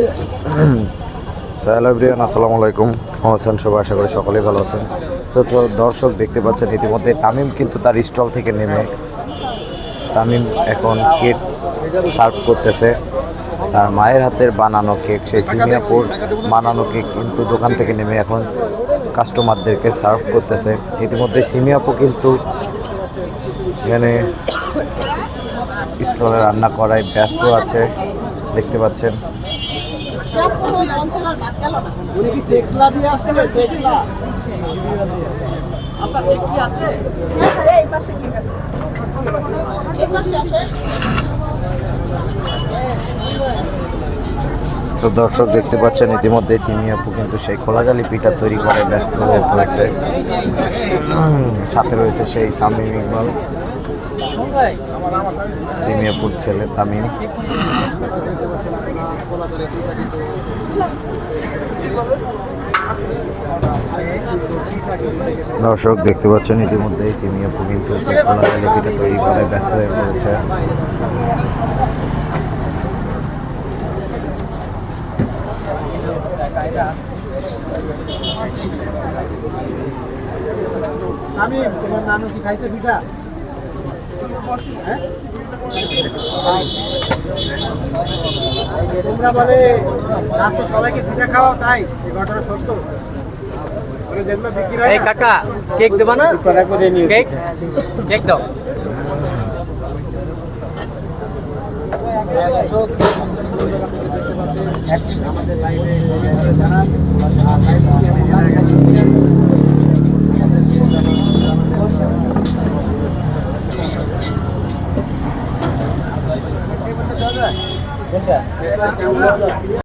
Hello Brian আসসালামু আলাইকুম। কেমন আছেন সবাই? আশা করি সকলেই ভালো আছেন। তো তো দর্শক দেখতে পাচ্ছেন ইতিমধ্যে তামিম কিন্তু তার স্টল থেকে নেমে তামিম এখন কেক সার্ভ করতেছে। তার মায়ের হাতের বানানো কেক সেই সিমিয়াপুর বানানো কেক কিন্তু দোকান থেকে নেমে এখন কাস্টমারদেরকে সার্ভ করতেছে। ইতিমধ্যে সিমিয়াপু কিন্তু এখানে স্টলে রান্না করায় ব্যস্ত আছে দেখতে পাচ্ছেন। উনি কি টেক্সলা দিয়ে আসছে? টেক্সলা। আপনার কি আছে? এই পাশে কেক আছে এই পাশে আসে তো দর্শক দেখতে পাচ্ছেন ইতিমধ্যে সিমি আপু কিন্তু সেই খোলাজালি পিঠা তৈরি করে ব্যস্ত হয়ে পড়েছে। উম, সাথে রয়েছে সেই তামিম ইকবাল। সিমি আপুর ছেলে তামিম দর্শক, দেখতে পাচ্ছেন ইতিমধ্যে সিমি আপু কিন্তু সেই খোলাজালি পিঠা তৈরি করে, ব্যস্ত হয়ে পড়েছে আমি তোমার নানু কি খাইছে পিঠা? তোমরা বলে আজকে সবাইকে পিঠা খাওয়া তাই? এই ঘটনা সত্য। এই কাকা কেক দেবা না? করা করে নিয়ে কেক? কেক দাও। আমাদের লাইভে যারা rồi. Chết kìa. Chết kìa.